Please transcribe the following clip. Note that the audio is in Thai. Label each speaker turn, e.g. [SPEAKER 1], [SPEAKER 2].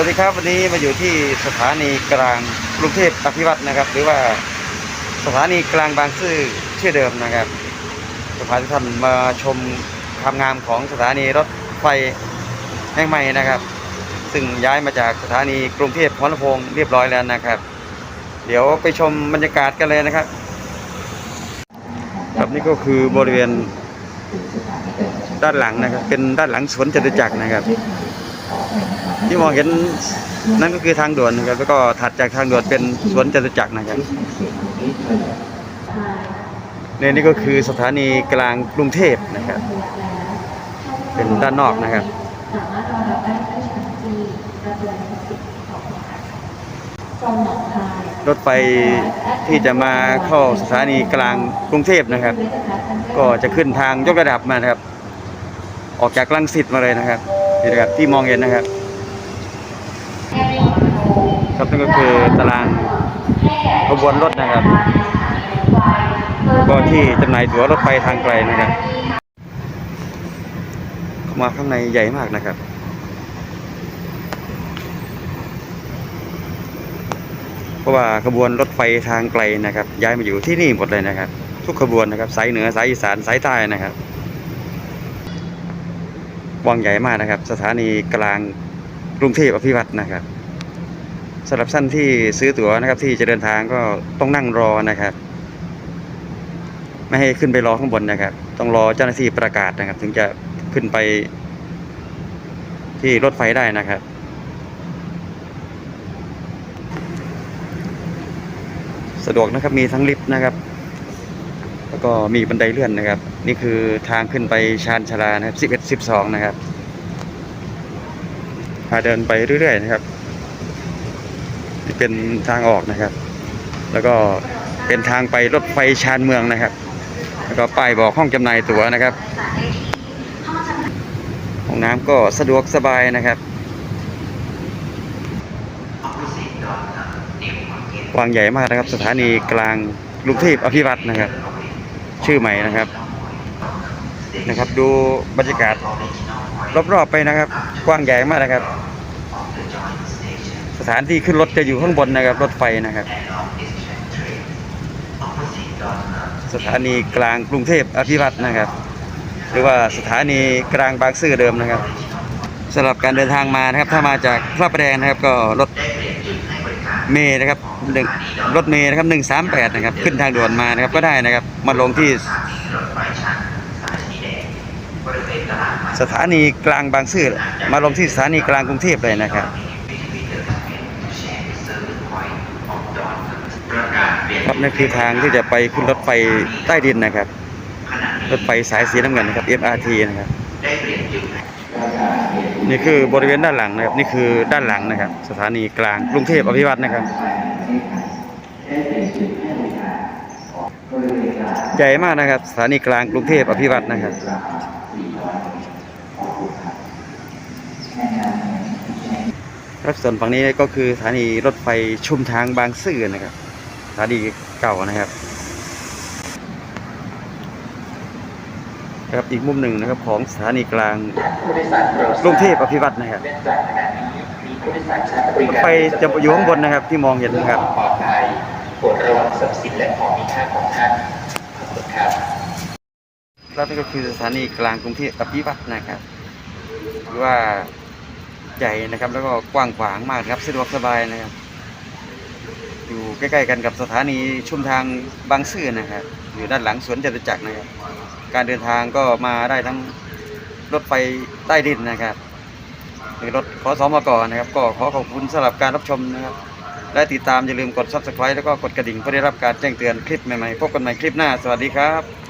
[SPEAKER 1] วัสดีครับวันนี้มาอยู่ที่สถานีกลางกรุงเทพอภิวัตนะครับ หรือว่าสถานีกลางบางซื่อชื่อเดิมนะครับจะพาทุกท่านมาชมความงามของสถานีรถไฟแห่งใหม่นะครับ ซึ่งย้ายมาจากสถานีกรุงเทพหัวลำโพงเรียบร้อยแล้วนะครับ เดี๋ยวไปชมบรรยากาศกันเลยนะครับ ครับนี่ก็คือบริเวณด้านหลังนะครับ เป็นด้านหลังสวนจตุจักรนะครับ ที่มองเห็นนั่นก็คือทางด่วนนะครับแล้วก็ถัดจากทางด่วนเป็นสวนจตุจักรนะครับเนี่ยนี่ก็คือสถานีกลางกรุงเทพนะครับ เป็นด้านนอกนะครับรถไฟที่จะมาเข้าสถานีกลางกรุงเทพนะครับ ก็จะขึ้นทางยกระดับมานะครับ ออกจากลังสิตมาเลยนะครับนี่นะครับที่มองเห็นนะครับ ครับนั่นก็คือตารางขบวนรถนะครับก็ที่จำหน่ายตั๋วรถไฟทางไกลนะครับเข้ามาข้างในใหญ่มากนะครับเพราะว่าขบวนรถไฟทางไกลนะครับ ย้ายมาอยู่ที่นี่หมดเลยนะครับ ทุกขบวนนะครับสายเหนือสายอีสานสายใต้นะครับว้างใหญ่มากนะครับ สถานีกลางกรุงเทพอภิวัตนะครับ สำหรับท่านที่ซื้อตั๋วนะครับ ที่จะเดินทางก็ต้องนั่งรอนะครับ ไม่ให้ขึ้นไปรอข้างบนนะครับ ต้องรอเจ้าหน้าที่ประกาศนะครับ ถึงจะขึ้นไป ที่รถไฟได้นะครับ สะดวกนะครับมีทั้งลิฟต์นะครับ แล้วก็มีบันไดเลื่อนนะครับ นี่คือทางขึ้นไปชานชาลานะครับ11 12 นะครับพาเดินไปเรื่อยๆนะครับ นี่เป็นทางออกนะครับ แล้วก็เป็นทางไปรถไฟชานเมืองนะครับ แล้วก็ป้ายบอกห้องจำหน่ายตั๋วนะครับ ห้องน้ำก็สะดวกสบายนะครับกว้างใหญ่มากนะครับ สถานีกลางกรุงเทพอภิวัตนะครับ ชื่อใหม่นะครับนะครับ ดูบรรยากาศรอบๆไปนะครับ กว้างใหญ่มากนะครับ สถานที่ขึ้นรถจะอยู่ข้างบนนะครับ รถไฟนะครับ สถานีกลางกรุงเทพอภิวัตนะครับ หรือว่าสถานีกลางบางซื่อเดิมนะครับสำหรับการเดินทางมานะครับ ถ้ามาจากพระประแดงนะครับ ก็รถเมย์นะครับหนึ่งรถเมย์นะครับหนึ่งสามแปดนะครับ ขึ้นทางด่วนมานะครับก็ได้นะครับ มาลงที่สถานีกลางบางซื่อมาลงที่สถานีกลางกรุงเทพเลยนะครับ ครับ นั่นคือทางที่จะไปขึ้นรถไฟใต้ดินนะครับ รถไฟสายสีน้ำเงินนะครับ MRT นะครับ นี่คือบริเวณด้านหลังนะครับ นี่คือด้านหลังนะครับ สถานีกลางกรุงเทพอภิวัตนะครับ ใหญ่มากนะครับ สถานีกลางกรุงเทพอภิวัตนะครับครับส่วนฝั่งนี้ก็คือสถานีรถไฟชุมทางบางซื่อนะครับ สถานีเก่านะครับ ครับอีกมุมหนึ่งนะครับของสถานีกลางกรุงเทพอภิวัตนะครับรถไฟจะอยู่ข้างบนนะครับที่มองเห็นนะครับ
[SPEAKER 2] ปลอดภัยโปรดระวังทรัพย์สินและของมีค่าของท่านขอบคุณครับ
[SPEAKER 1] แล้วนี่ก็คือสถานีกลางกรุงเทพอภิวัตนะครับหรือว่าใหญ่นะครับแล้วก็กว้างขวางมากนะครับสะดวกสบายนะครับ อยู่ใกล้ๆกันกับสถานีชุมทางบางซื่อนะครับ อยู่ด้านหลังสวนจตุจักรนะครับ การเดินทางก็มาได้ทั้งรถไฟใต้ดินนะครับหรือรถขอสอมก่อนะครับ ก็ขอขอบคุณสำหรับการรับชมนะครับ และติดตามอย่าลืมกด subscribe แล้วก็กดกระดิ่งเพื่อได้รับการแจ้งเตือนคลิปใหม่ๆพบกันใหม่คลิปหน้า สวัสดีครับ